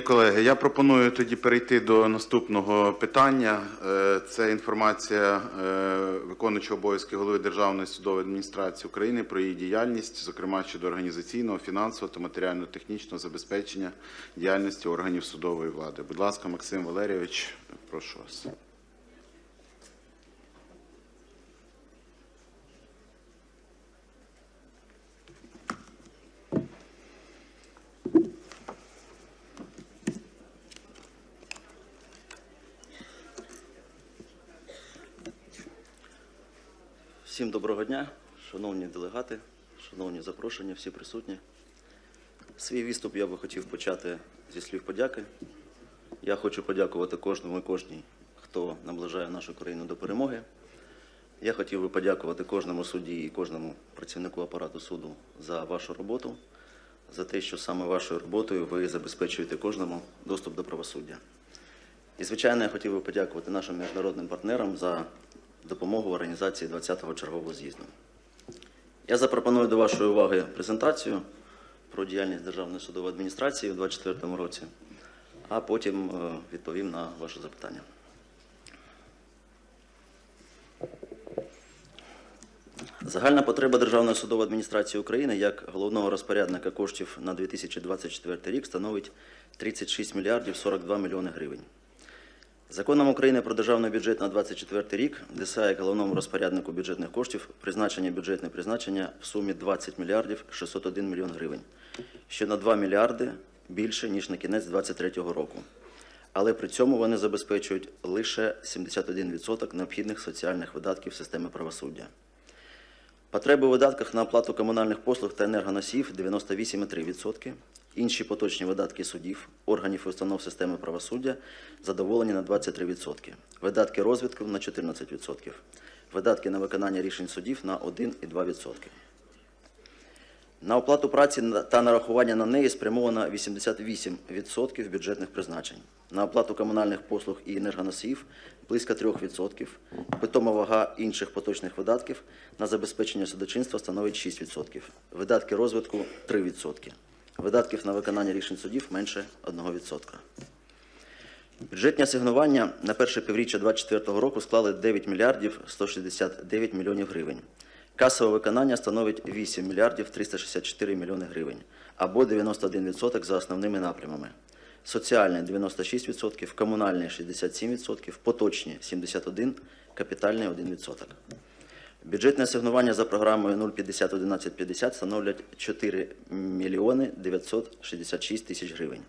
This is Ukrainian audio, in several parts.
Колеги, я пропоную тоді перейти до наступного питання. Е, Це інформація е, виконуючого обов'язки голови Державної судової адміністрації України про її діяльність, зокрема щодо організаційного, фінансового та матеріально-технічного забезпечення діяльності органів судової влади. Будь ласка, Максим Валерійович, прошу вас. Всім доброго дня, шановні делегати, шановні запрошені, всі присутні. Свій виступ я би хотів почати зі слів подяки. Я хочу подякувати кожному і кожній, хто наближає нашу країну до перемоги. Я хотів би подякувати кожному судді і кожному працівнику апарату суду за вашу роботу, за те, що саме вашою роботою ви забезпечуєте кожному доступ до правосуддя. І, звичайно, я хотів би подякувати нашим міжнародним партнерам за допомогу в організації 20-го чергового з'їзду. Я запропоную до вашої уваги презентацію про діяльність Державної судової адміністрації у 2024 році, а потім е, відповім на ваші запитання. Загальна потреба Державної судової адміністрації України як головного розпорядника коштів на 2024 рік становить 36 мільярдів 42 мільйони гривень. Законом України про державний бюджет на 2024 рік ДСА головному розпоряднику бюджетних коштів призначення бюджетне призначення в сумі 20 мільярдів 601 мільйон гривень, що на 2 мільярди більше, ніж на кінець 2023 року. Але при цьому вони забезпечують лише 71% необхідних соціальних видатків системи правосуддя. Потреби у видатках на оплату комунальних послуг та енергоносіїв 98,3%. Інші поточні видатки судів, органів і установ системи правосуддя задоволені на 23%. Видатки розвитку на 14%. Видатки на виконання рішень судів на 1,2%. На оплату праці та нарахування на неї спрямовано 88% бюджетних призначень. На оплату комунальних послуг і енергоносіїв близько 3%. Питома вага інших поточних видатків на забезпечення судочинства становить 6%. Видатки розвитку 3%. Видатків на виконання рішень судів менше 1%. Бюджетні асигнування на перше півріччя 2024 року склали 9 мільярдів 169 мільйонів гривень. Касове виконання становить 8 мільярдів 364 мільйони гривень, або 91% за основними напрямами. Соціальний 96%, комунальний 67%, поточні 71%, капітальний 1%. Бюджетне асигнування за програмою 0501150 становлять 4 мільйони 966 тисяч гривень.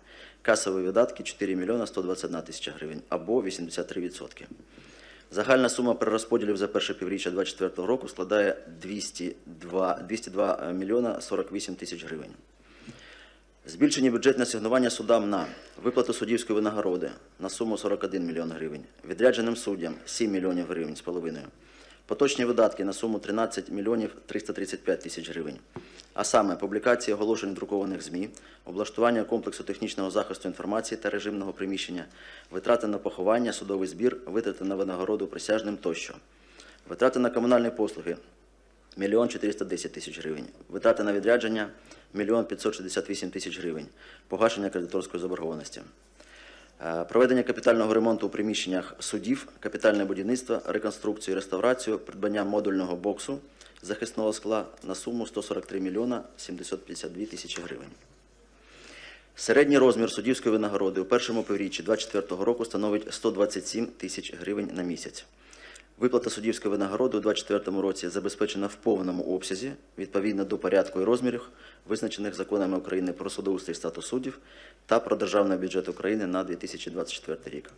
Касові видатки 4 мільйона 121 тисяча гривень або 83%. Загальна сума перерозподілів за перше півріччя 2024 року складає 202, 202 мільйона 48 тисяч гривень. Збільшені бюджетне асигнування судам на виплату суддівської винагороди на суму 41 мільйон гривень, відрядженим суддям 7 мільйонів гривень з половиною, поточні видатки на суму 13 мільйонів 335 тисяч гривень, а саме публікації оголошень друкованих ЗМІ, облаштування комплексу технічного захисту інформації та режимного приміщення, витрати на поховання, судовий збір, витрати на винагороду присяжним тощо, витрати на комунальні послуги мільйон 410 тисяч гривень. Витрати на відрядження мільйон 568 тисяч гривень. Погашення кредиторської заборгованості. Е, Проведення капітального ремонту у приміщеннях судів, капітальне будівництво, реконструкцію, і реставрацію, придбання модульного боксу захисного скла на суму 143 мільйона 752 тисячі гривень. Середній розмір суддівської винагороди у першому півріччі 2024 року становить 127 тисяч гривень на місяць. Виплата суддівської винагороди у 2024 році забезпечена в повному обсязі відповідно до порядку і розмірів, визначених законами України про судоустрій статус суддів та про державний бюджет України на 2024 рік.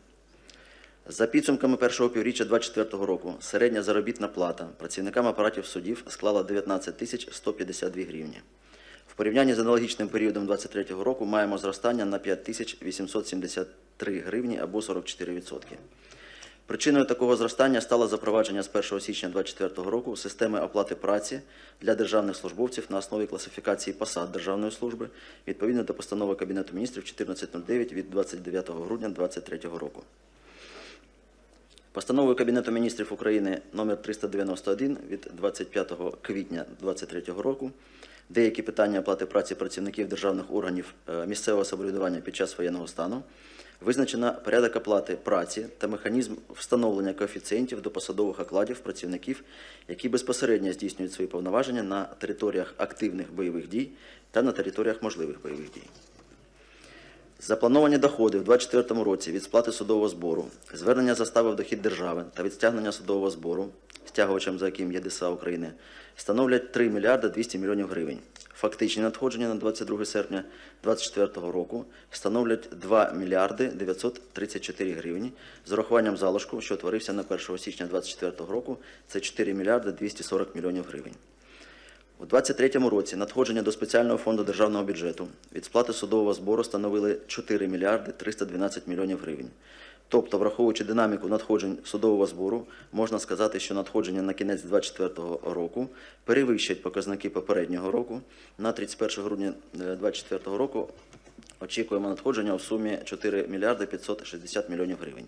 За підсумками першого півріччя 2024 року середня заробітна плата працівникам апаратів судів склала 19 тисяч 152 гривні. В порівнянні з аналогічним періодом 2023 року маємо зростання на 5 тисяч 873 гривні або 44%. Причиною такого зростання стало запровадження з 1 січня 2024 року системи оплати праці для державних службовців на основі класифікації посад державної служби відповідно до постанови Кабінету міністрів 1409 від 29 грудня 2023 року. Постановою Кабінету міністрів України номер 391 від 25 квітня 2023 року деякі питання оплати праці працівників державних органів е, місцевого самоврядування під час воєнного стану, визначено порядок оплати праці та механізм встановлення коефіцієнтів до посадових окладів працівників, які безпосередньо здійснюють свої повноваження на територіях активних бойових дій та на територіях можливих бойових дій. Заплановані доходи в 2024 році від сплати судового збору, звернення застави в дохід держави та від стягнення судового збору, стягувачем за яким є ДСА України, становлять 3 мільярди 200 мільйонів гривень. Фактичні надходження на 22 серпня 2024 року становлять 2 мільярди 934 гривні з урахуванням залишку, що утворився на 1 січня 2024 року, це 4 мільярди 240 мільйонів гривень. У 2023 році надходження до спеціального фонду державного бюджету від сплати судового збору становили 4 мільярди 312 мільйонів гривень. Тобто, враховуючи динаміку надходжень судового збору, можна сказати, що надходження на кінець 2024 року перевищать показники попереднього року. На 31 грудня 2024 року очікуємо надходження у сумі 4 мільярди 560 мільйонів гривень.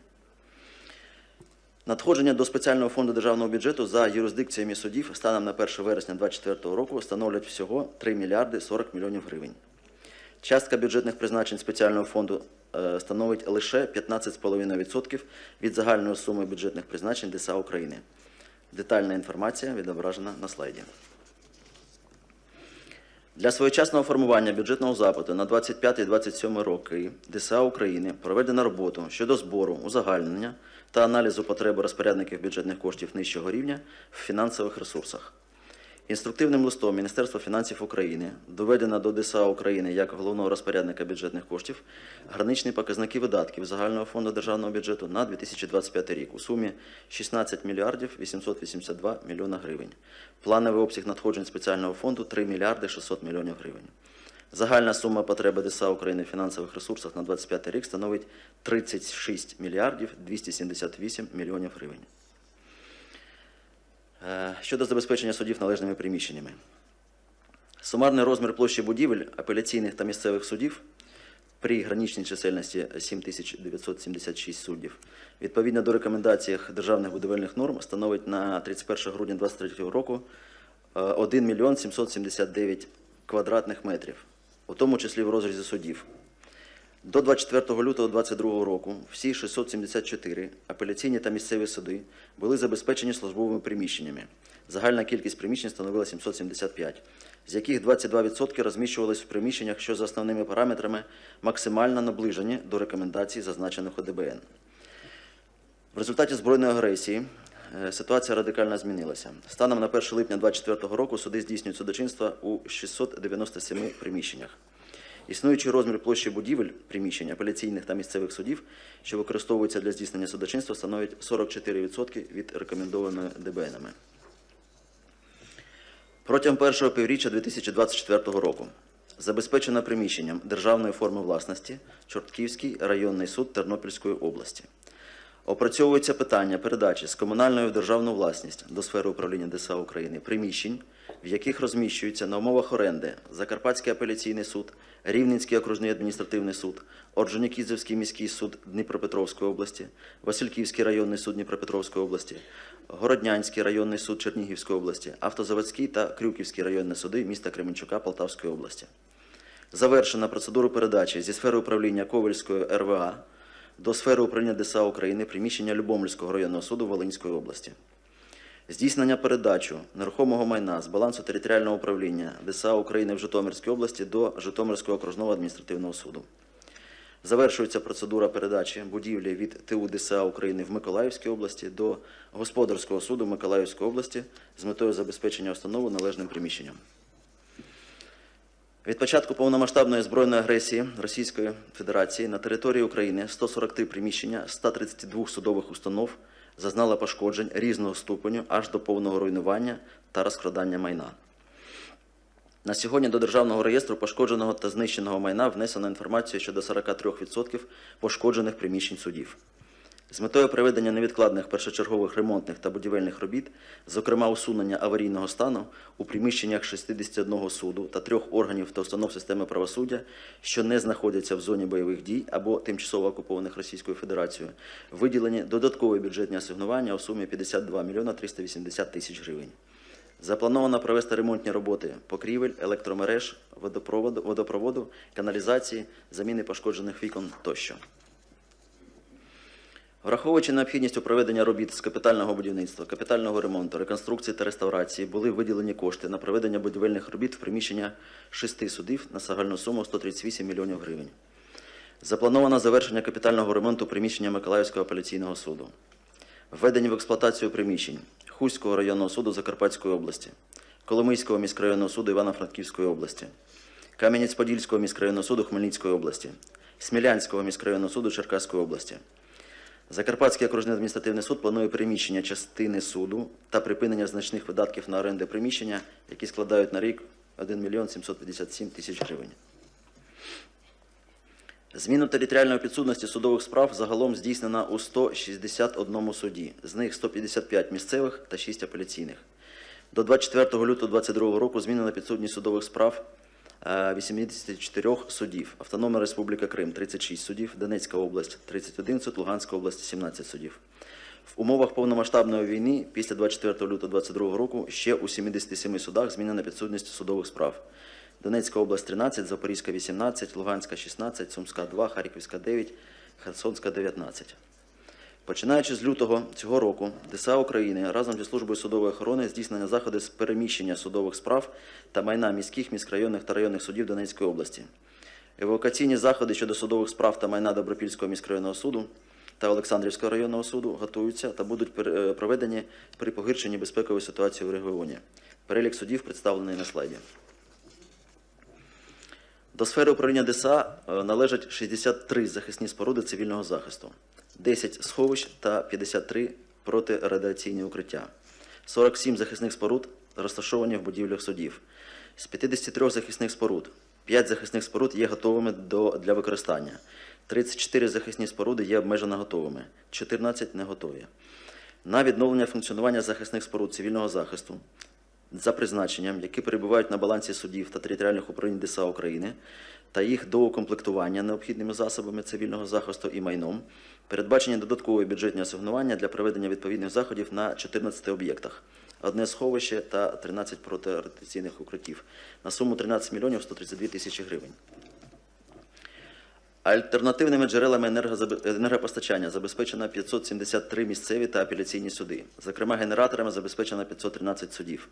Надходження до спеціального фонду державного бюджету за юрисдикціями судів станом на 1 вересня 2024 року становлять всього 3 мільярди 40 мільйонів гривень. Частка бюджетних призначень спеціального фонду е, становить лише 15,5% від загальної суми бюджетних призначень ДСА України. Детальна інформація відображена на слайді. Для своєчасного формування бюджетного запиту на 25-27 роки ДСА України проведено роботу щодо збору, узагальнення та аналізу потреби розпорядників бюджетних коштів нижчого рівня в фінансових ресурсах. Інструктивним листом Міністерства фінансів України доведено до ДСА України як головного розпорядника бюджетних коштів граничні показники видатків загального фонду державного бюджету на 2025 рік у сумі 16 мільярдів 882 мільйона гривень. Плановий обсяг надходжень спеціального фонду 3 мільярди 600 мільйонів гривень. Загальна сума потреби ДСА України в фінансових ресурсах на 2025 рік становить 36 мільярдів 278 мільйонів гривень. Е, Щодо забезпечення судів належними приміщеннями. Сумарний розмір площі будівель апеляційних та місцевих судів при граничній чисельності 7976 суддів відповідно до рекомендаціях державних будівельних норм становить на 31 грудня 2023 року е, 1 мільйон 779 квадратних метрів, у тому числі в розрізі судів. До 24 лютого 2022 року всі 674 апеляційні та місцеві суди були забезпечені службовими приміщеннями. Загальна кількість приміщень становила 775, з яких 22% розміщувалися в приміщеннях, що за основними параметрами максимально наближені до рекомендацій, зазначених ОДБН. В результаті збройної агресії е, ситуація радикально змінилася. Станом на 1 липня 2024 року суди здійснюють судочинство у 697 приміщеннях. Існуючий розмір площі будівель приміщень апеляційних та місцевих судів, що використовуються для здійснення судочинства, становить 44% від рекомендованої ДБНами. Протягом першого півріччя 2024 року забезпечено приміщенням державної форми власності Чортківський районний суд Тернопільської області. Опрацьовується питання передачі з комунальної в державну власність до сфери управління ДСА України приміщень, в яких розміщуються на умовах оренди Закарпатський апеляційний суд, Рівненський окружний адміністративний суд, Орджонікідзевський міський суд Дніпропетровської області, Васильківський районний суд Дніпропетровської області, Городнянський районний суд Чернігівської області, Автозаводський та Крюківський районні суди міста Кременчука Полтавської області. Завершена процедуру передачі зі сфери управління Ковальської РВА до сфери управління ДСА України приміщення Любомльського районного суду Волинської області. Здійснення передачу нерухомого майна з балансу територіального управління ДСА України в Житомирській області до Житомирського окружного адміністративного суду. Завершується процедура передачі будівлі від ТУ ДСА України в Миколаївській області до Господарського суду Миколаївської області з метою забезпечення установи належним приміщенням. Від початку повномасштабної збройної агресії Російської Федерації на території України 143 приміщення 132 судових установ зазнали пошкоджень різного ступеню аж до повного руйнування та розкрадання майна. На сьогодні до Державного реєстру пошкодженого та знищеного майна внесено інформацію щодо 43% пошкоджених приміщень судів. З метою проведення невідкладних першочергових ремонтних та будівельних робіт, зокрема усунення аварійного стану у приміщеннях 61 суду та трьох органів та установ системи правосуддя, що не знаходяться в зоні бойових дій або тимчасово окупованих Російською Федерацією, виділені додаткові бюджетні асигнування у сумі 52 мільйона 380 тисяч гривень. Заплановано провести ремонтні роботи покрівель, електромереж, водопроводу, водопроводу, каналізації, заміни пошкоджених вікон тощо. Враховуючи необхідність у проведення робіт з капітального будівництва, капітального ремонту, реконструкції та реставрації, були виділені кошти на проведення будівельних робіт в приміщення шести судів на загальну суму 138 мільйонів гривень. Заплановано завершення капітального ремонту приміщення Миколаївського апеляційного суду. Введення в експлуатацію приміщень Хуського районного суду Закарпатської області, Коломийського міськрайонного суду Івано-Франківської області, Кам'янець-Подільського міськрайонного суду Хмельницької області, Смілянського міськрайонного суду Черкаської області. Закарпатський окружний адміністративний суд планує переміщення частини суду та припинення значних видатків на оренди приміщення, які складають на рік 1 мільйон 757 тисяч гривень. Зміну територіальної підсудності судових справ загалом здійснена у 161 суді, з них 155 місцевих та 6 апеляційних. До 24 лютого 2022 року змінена підсудність судових справ 84 судів. Автономна Республіка Крим – 36 судів, Донецька область – 31 суд, Луганська область – 17 судів. В умовах повномасштабної війни після 24 лютого 2022 року ще у 77 судах змінена підсудність судових справ. Донецька область 13, Запорізька 18, Луганська 16, Сумська 2, Харківська 9, Херсонська 19. Починаючи з лютого цього року, ДСА України разом зі службою судової охорони здійснення заходи з переміщення судових справ та майна міських, міськрайонних та районних судів Донецької області. Евакуаційні заходи щодо судових справ та майна Добропільського міськрайонного суду та Олександрівського районного суду готуються та будуть е, проведені при погіршенні безпекової ситуації в регіоні. Перелік судів представлений на слайді. До сфери управління ДСА е, належать 63 захисні споруди цивільного захисту, 10 сховищ та 53 протирадіаційні укриття. 47 захисних споруд розташовані в будівлях судів. З 53 захисних споруд 5 захисних споруд є готовими до, для використання. 34 захисні споруди є обмежено готовими, 14 не готові. На відновлення функціонування захисних споруд цивільного захисту за призначенням, які перебувають на балансі судів та територіальних управлінь ДСА України, та їх доукомплектування необхідними засобами цивільного захисту і майном, передбачені додаткові бюджетні асигнування для проведення відповідних заходів на 14 об'єктах, одне сховище та 13 протирадіаційних укриттів на суму 13 мільйонів 132 тисячі гривень. Альтернативними джерелами енергопостачання забезпечено 573 місцеві та апеляційні суди. Зокрема, генераторами забезпечено 513 судів.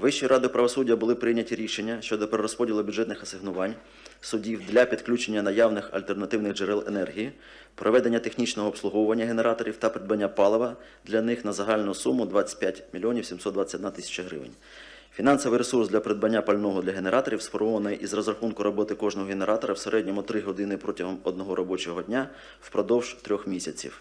Вищою радою правосуддя були прийняті рішення щодо перерозподілу бюджетних асигнувань судів для підключення наявних альтернативних джерел енергії, проведення технічного обслуговування генераторів та придбання палива для них на загальну суму 25 мільйонів 721 тисяча гривень. Фінансовий ресурс для придбання пального для генераторів сформований із розрахунку роботи кожного генератора в середньому 3 години протягом одного робочого дня впродовж трьох місяців.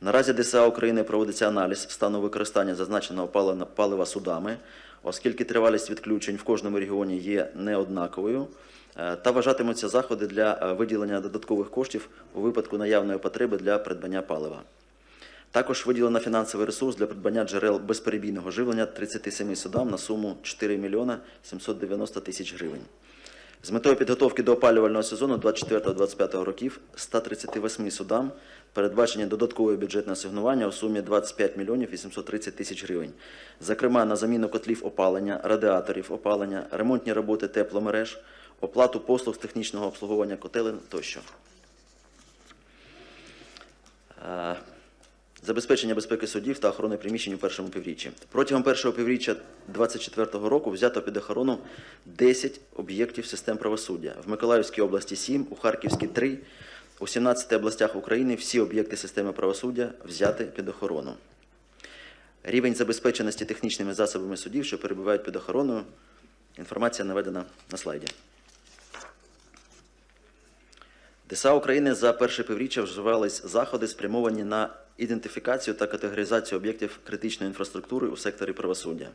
Наразі ДСА України проводиться аналіз стану використання зазначеного палива- судами, оскільки тривалість відключень в кожному регіоні є неоднаковою, е, та вважатимуться заходи для е, виділення додаткових коштів у випадку наявної потреби для придбання палива. Також виділено фінансовий ресурс для придбання джерел безперебійного живлення 37 судам на суму 4 мільйона 790 тисяч гривень. З метою підготовки до опалювального сезону 24-25 років 138 судам передбачені додаткові бюджетне асигнування у сумі 25 мільйонів 830 тисяч гривень. Зокрема, на заміну котлів опалення, радіаторів опалення, ремонтні роботи тепломереж, оплату послуг з технічного обслуговування котелень тощо. Е, Забезпечення безпеки судів та охорони приміщень у першому півріччі. Протягом першого півріччя 2024 року взято під охорону 10 об'єктів систем правосуддя. В Миколаївській області 7, у Харківській 3, у 17 областях України всі об'єкти системи правосуддя взяти під охорону. Рівень забезпеченості технічними засобами судів, що перебувають під охороною, інформація наведена на слайді. ДСА України за перше півріччя вживались заходи, спрямовані на ідентифікацію та категоризацію об'єктів критичної інфраструктури у секторі правосуддя.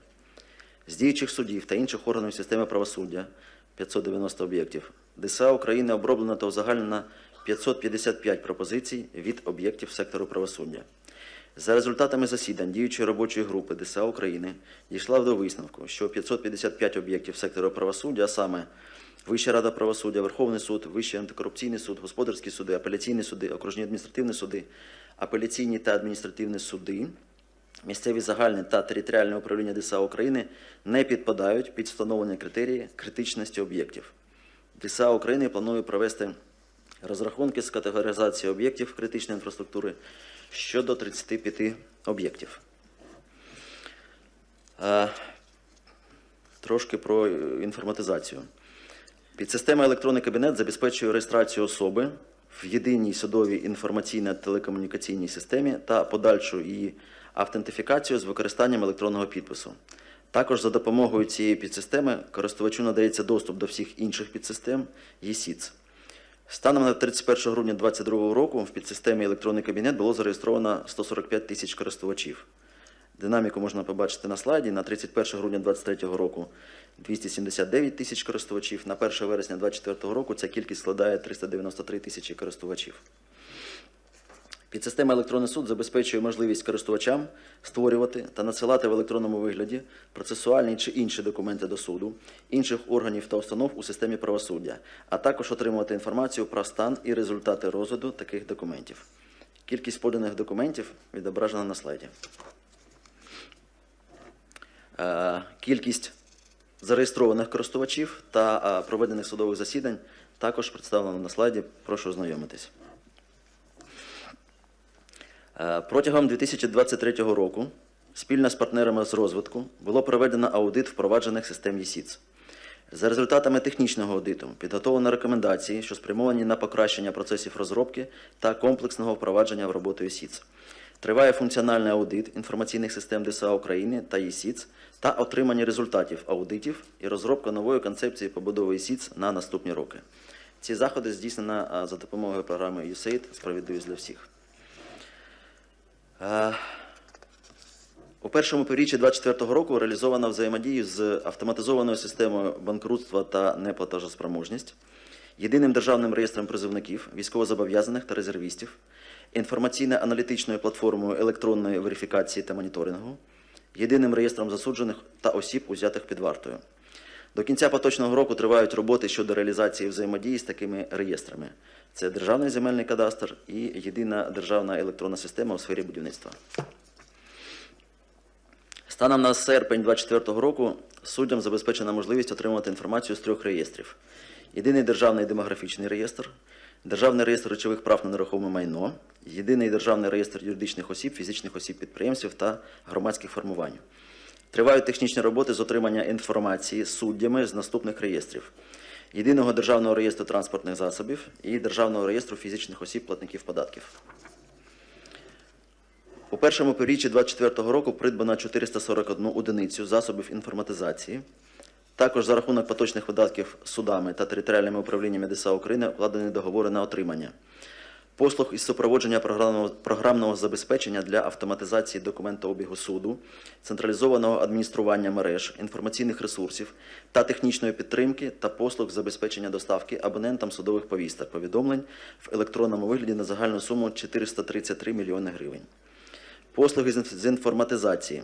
З діючих судів та інших органів системи правосуддя 590 об'єктів. ДСА України оброблено та узагальнено 555 пропозицій від об'єктів сектору правосуддя. За результатами засідань діючої робочої групи ДСА України дійшла до висновку, що 555 об'єктів сектору правосуддя, а саме Вища рада правосуддя, Верховний суд, Вищий антикорупційний суд, господарські суди, апеляційні суди, окружні адміністративні суди, апеляційні та адміністративні суди місцеві загальні та територіальне управління ДСА України не підпадають під встановлені критерії критичності об'єктів. ДСА України планує провести розрахунки з категоризації об'єктів критичної інфраструктури щодо 35 об'єктів. Е, Трошки про інформатизацію. Підсистема електронний кабінет забезпечує реєстрацію особи в єдиній судовій інформаційно-телекомунікаційній системі та подальшу її автентифікацію з використанням електронного підпису. Також за допомогою цієї підсистеми користувачу надається доступ до всіх інших підсистем ЄСІЦ. Станом на 31 грудня 2022 року в підсистемі електронний кабінет було зареєстровано 145 тисяч користувачів. Динаміку можна побачити на слайді. На 31 грудня 2023 року 279 тисяч користувачів. На 1 вересня 2024 року ця кількість складає 393 тисячі користувачів. Підсистема електронний суд забезпечує можливість користувачам створювати та надсилати в електронному вигляді процесуальні чи інші документи до суду, інших органів та установ у системі правосуддя, а також отримувати інформацію про стан і результати розгляду таких документів. Кількість поданих документів відображена на слайді. Е, Кількість зареєстрованих користувачів та е, проведених судових засідань також представлено на слайді. Прошу ознайомитись. Е, Протягом 2023 року спільно з партнерами з розвитку було проведено аудит впроваджених систем ЄСІЦ. За результатами технічного аудиту підготовлено рекомендації, що спрямовані на покращення процесів розробки та комплексного впровадження в роботу ЄСІЦ. Триває функціональний аудит інформаційних систем ДСА України та ЄСІЦ та отримання результатів аудитів і розробка нової концепції побудови ЄСІЦ на наступні роки. Ці заходи здійснено за допомогою програми USAID «Справедливість для всіх». У першому півріччі 2024 року реалізовано взаємодію з автоматизованою системою банкрутства та неплатежоспроможність, єдиним державним реєстром призовників, військовозобов'язаних та резервістів, інформаційно-аналітичною платформою електронної верифікації та моніторингу, єдиним реєстром засуджених та осіб, узятих під вартою. До кінця поточного року тривають роботи щодо реалізації взаємодії з такими реєстрами. Це Державний земельний кадастр і єдина державна електронна система у сфері будівництва. Станом на серпень 2024 року суддям забезпечена можливість отримувати інформацію з трьох реєстрів: Єдиний державний демографічний реєстр, Державний реєстр речових прав на нерухоме майно, Єдиний державний реєстр юридичних осіб, фізичних осіб підприємців та громадських формувань. Тривають технічні роботи з отримання інформації суддями з наступних реєстрів: Єдиного державного реєстру транспортних засобів і Державного реєстру фізичних осіб платників податків. У першому півріччі 2024 року придбано 441 одиницю засобів інформатизації. Також за рахунок поточних видатків судами та територіальними управліннями ДСА України укладені договори на отримання послуг із супроводження програмного, програмного забезпечення для автоматизації документообігу суду, централізованого адміністрування мереж, інформаційних ресурсів та технічної підтримки та послуг забезпечення доставки абонентам судових повісток, повідомлень в електронному вигляді на загальну суму 433 мільйони гривень. Послуги з інформатизації,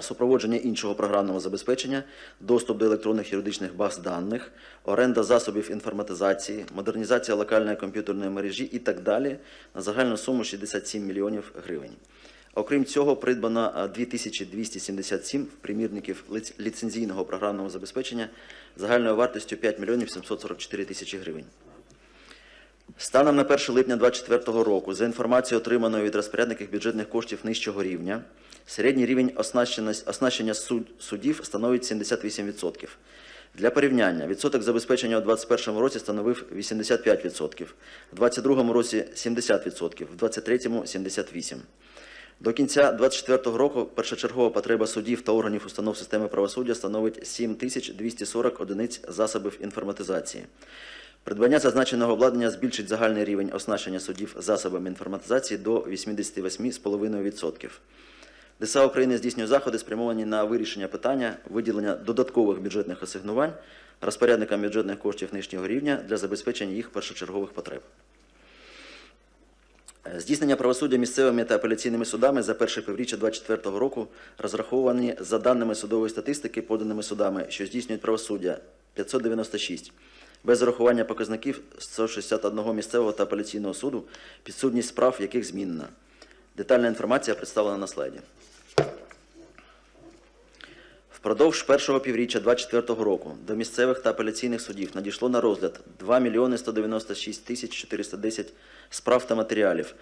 супроводження іншого програмного забезпечення, доступ до електронних юридичних баз даних, оренда засобів інформатизації, модернізація локальної комп'ютерної мережі і так далі на загальну суму 67 мільйонів гривень. Окрім цього, придбано е, 2277 примірників ліцензійного програмного забезпечення загальною вартістю 5 мільйонів 744 тисячі гривень. Станом на 1 липня 2024 року, за інформацією, отриманою від розпорядників бюджетних коштів нижчого рівня, середній рівень оснащення суд- судів становить 78%. Для порівняння, відсоток забезпечення у 2021 році становив 85%, у 2022 році 70%, в 2023 – 78%. До кінця 2024 року першочергова потреба судів та органів установ системи правосуддя становить 7240 одиниць засобів інформатизації. Придбання зазначеного обладнання збільшить загальний рівень оснащення судів засобами інформатизації до 88,5%. ДСА України здійснює заходи, спрямовані на вирішення питання виділення додаткових бюджетних асигнувань розпорядникам бюджетних коштів нижнього рівня для забезпечення їх першочергових потреб. Е, Здійснення правосуддя місцевими та апеляційними судами за перше півріччя 2024 року розраховані за даними судової статистики, поданими судами, що здійснюють правосуддя 596, без урахування показників 161 місцевого та апеляційного суду, підсудність справ, яких змінена. Детальна інформація представлена на слайді. Впродовж першого півріччя 2024 року до місцевих та апеляційних судів надійшло на розгляд 2 мільйони 196 тисяч 410 справ та матеріалів.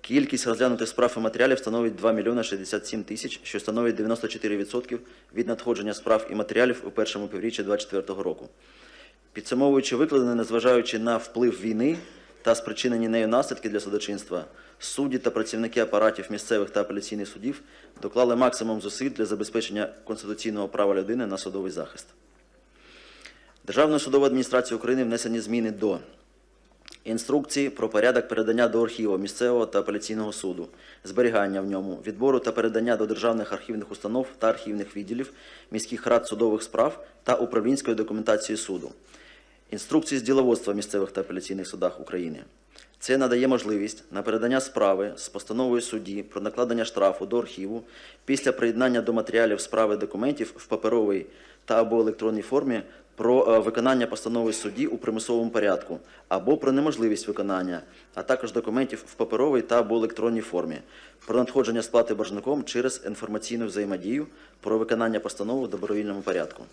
Кількість розглянутих справ і матеріалів становить 2 мільйони 67 тисяч, що становить 94% від надходження справ і матеріалів у першому півріччі 2024 року. Підсумовуючи викладене, незважаючи на вплив війни та спричинені нею наслідки для судочинства, судді та працівники апаратів місцевих та апеляційних судів доклали максимум зусиль для забезпечення конституційного права людини на судовий захист. Державною судовою адміністрацією України внесені зміни до інструкції про порядок передання до архіву місцевого та апеляційного суду, зберігання в ньому, відбору та передання до державних архівних установ та архівних відділів, міських рад судових справ та управлінської документації суду, інструкції з діловодства місцевих та апеляційних судах України. Це надає можливість на передання справи з постановою судді про накладення штрафу до архіву після приєднання до матеріалів справи документів в паперовій та або електронній формі про е, виконання постанови судді у примусовому порядку або про неможливість виконання, а також документів в паперовій та або електронній формі, про надходження сплати боржником через інформаційну взаємодію, про виконання постанови в добровільному порядку.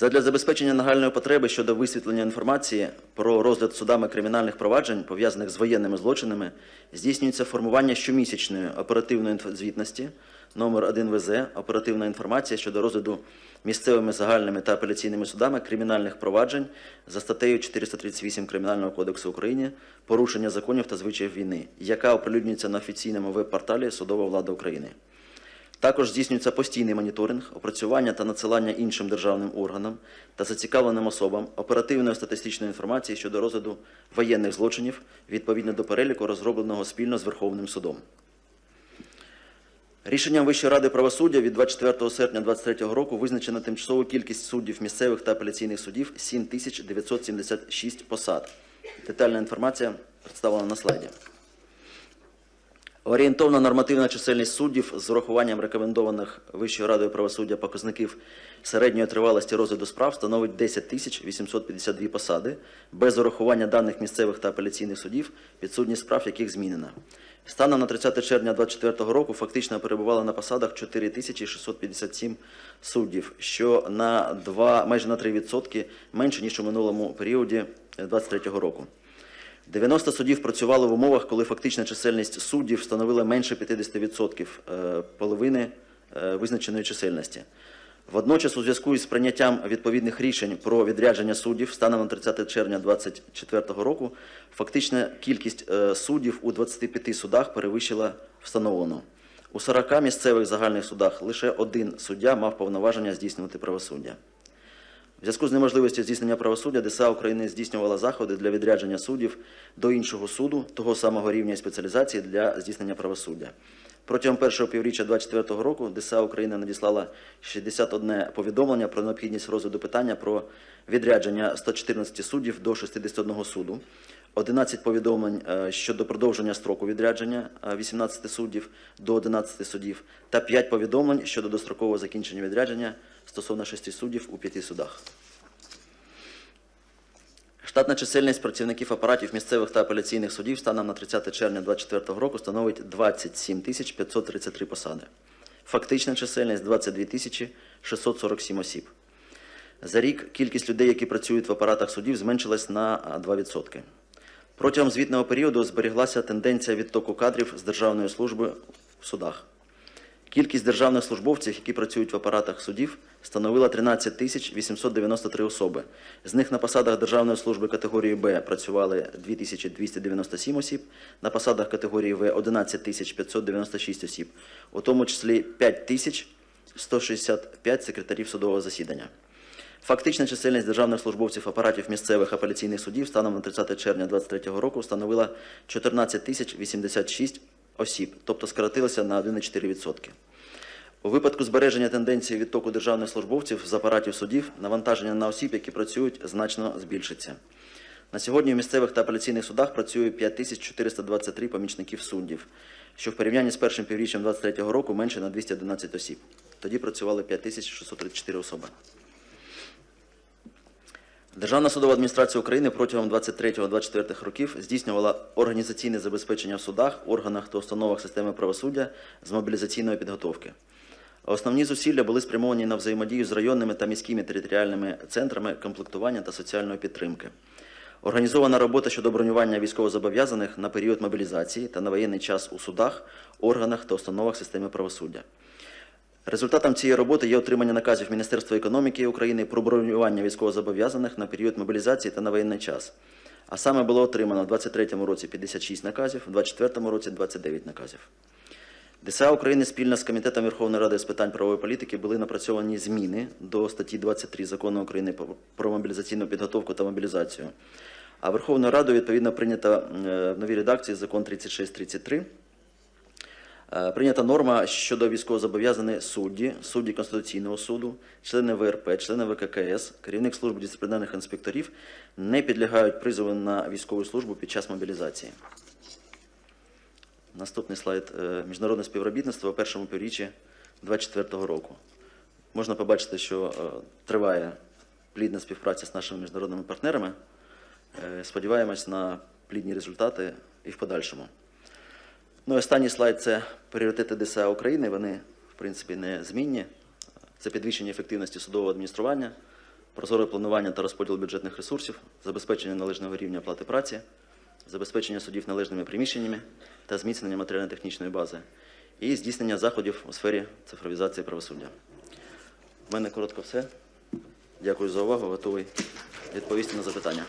Задля забезпечення нагальної потреби щодо висвітлення інформації про розгляд судами кримінальних проваджень, пов'язаних з воєнними злочинами, здійснюється формування щомісячної оперативної звітності номер 1 ВЗ оперативна інформація щодо розгляду місцевими загальними та апеляційними судами кримінальних проваджень за статтею 438 Кримінального кодексу України порушення законів та звичаїв війни, яка оприлюднюється на офіційному веб-порталі Судова влада України. Також здійснюється постійний моніторинг, опрацювання та надсилання іншим державним органам та зацікавленим особам оперативної статистичної інформації щодо розгляду воєнних злочинів відповідно до переліку, розробленого спільно з Верховним судом. Рішенням Вищої ради правосуддя від 24 серпня 2023 року визначена тимчасову кількість суддів місцевих та апеляційних судів 7976 посад. Детальна інформація представлена на слайді. Орієнтовна нормативна чисельність суддів з урахуванням рекомендованих Вищою радою правосуддя показників середньої тривалості розгляду справ становить 10 тисяч 852 посади, без урахування даних місцевих та апеляційних судів, підсудність справ яких змінена. Станом на 30 червня 2024 року фактично перебували на посадах 4 тисячі 657 суддів, що на 2, майже на 3% менше, ніж у минулому періоді 2023 року. 90 судів працювали в умовах, коли фактична чисельність суддів становила менше 50% е, половини е, визначеної чисельності. Водночас, у зв'язку із прийняттям відповідних рішень про відрядження суддів станом на 30 червня 2024 року, фактична кількість е, суддів у 25 судах перевищила встановлену. У 40 місцевих загальних судах лише один суддя мав повноваження здійснювати правосуддя. В зв'язку з неможливістю здійснення правосуддя ДСА України здійснювала заходи для відрядження суддів до іншого суду того самого рівня спеціалізації для здійснення правосуддя. Протягом першого півріччя 2024 року ДСА України надіслала 61 повідомлення про необхідність розгляду питання про відрядження 114 суддів до 61 суду, 11 повідомлень е, щодо продовження строку відрядження е, 18 суддів до 11 судів та 5 повідомлень щодо дострокового закінчення відрядження стосовно 6 суддів у 5 судах. Штатна чисельність працівників апаратів місцевих та апеляційних судів станом на 30 червня 2024 року становить 27 533 посади. Фактична чисельність 22 647 осіб. За рік кількість людей, які працюють в апаратах судів, зменшилась на 2%. Протягом звітного періоду зберіглася тенденція відтоку кадрів з державної служби в судах. Кількість державних службовців, які працюють в апаратах судів, становила 13 тисяч 893 особи. З них на посадах Державної служби категорії Б працювали 2297 осіб, на посадах категорії В 11 тисяч 596 осіб, у тому числі 5 тисяч 165 секретарів судового засідання. Фактична чисельність державних службовців апаратів місцевих апеляційних судів станом на 30 червня 2023 року становила 14 тисяч 86 осіб, тобто скоротилася на 1,4%. У випадку збереження тенденції відтоку державних службовців з апаратів судів навантаження на осіб, які працюють, значно збільшиться. На сьогодні в місцевих та апеляційних судах працює 5423 помічників суддів, що в порівнянні з першим півріччям 2023 року менше на 211 осіб. Тоді працювали 5634 особи. Державна судова адміністрація України протягом 23-24 років здійснювала організаційне забезпечення в судах, органах та установах системи правосуддя з мобілізаційної підготовки. Основні зусилля були спрямовані на взаємодію з районними та міськими територіальними центрами комплектування та соціальної підтримки. Організована робота щодо бронювання військовозобов'язаних на період мобілізації та на воєнний час у судах, органах та установах системи правосуддя. Результатом цієї роботи є отримання наказів Міністерства економіки України про бронювання військовозобов'язаних на період мобілізації та на воєнний час. А саме було отримано в 2023 році 56 наказів, в 2024 році 29 наказів. ДСА України спільно з Комітетом Верховної Ради з питань правової політики були напрацьовані зміни до статті 23 Закону України про мобілізаційну підготовку та мобілізацію. А Верховною Радою відповідно прийнята е, в новій редакції закон 3633. Е, Прийнята норма щодо військовозобов'язаних судді, судді Конституційного суду, члени ВРП, члени ВККС, керівник служби дисциплінарних інспекторів не підлягають призову на військову службу під час мобілізації. Наступний слайд. Е, Міжнародне співробітництво у першому півріччі 2024 року. Можна побачити, що е, триває плідна співпраця з нашими міжнародними партнерами. Сподіваємось на плідні результати і в подальшому. Ну і останній слайд це пріоритети ДСА України. Вони, в принципі, не змінні. Це підвищення ефективності судового адміністрування, прозоре планування та розподіл бюджетних ресурсів, забезпечення належного рівня оплати праці, забезпечення судів належними приміщеннями та зміцнення матеріально-технічної бази і здійснення заходів у сфері цифровізації правосуддя. У мене коротко все. Дякую за увагу. Готовий відповісти на запитання.